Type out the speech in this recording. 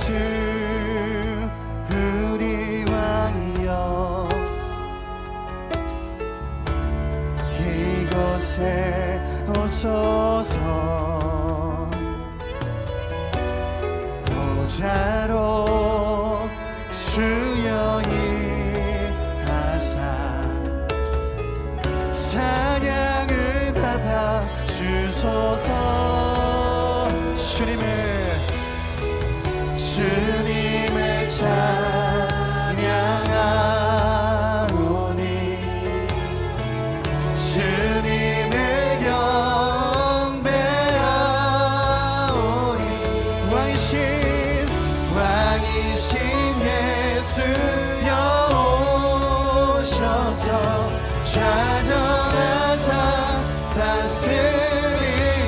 예수 우리 왕이여. 이곳에 오소서. 보자로 수여이 하사 사냥을 받아 주소서. 주님의 주님의 찬양하오니. 주님의 경배하오니. 왕이신 왕이신 예수 여오셔서 좌정하사 다스리소서.